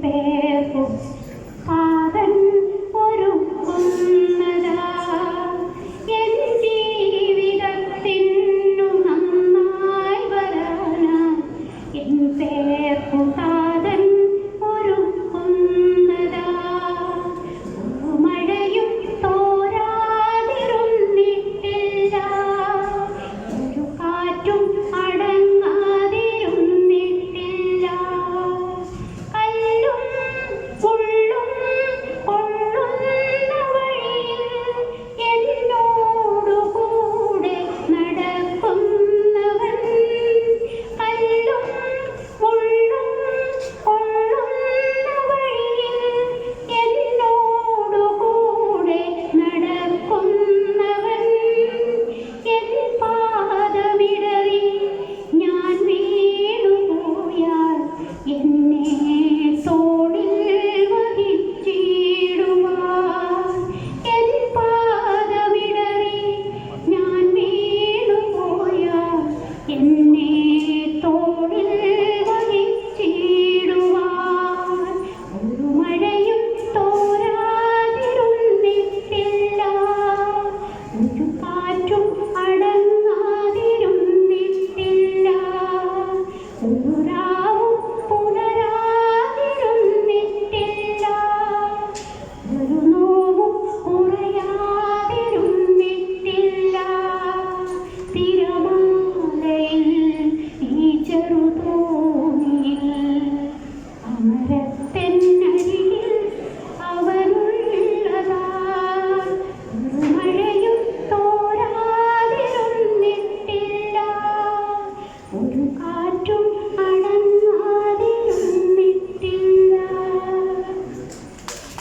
പേർക്കും കാതൻ ഒരുക്കുന്നതാ എൻ ജീവിതത്തിനു നന്നായി വരാനാ. എൻ പേർക്കും കാറ്റും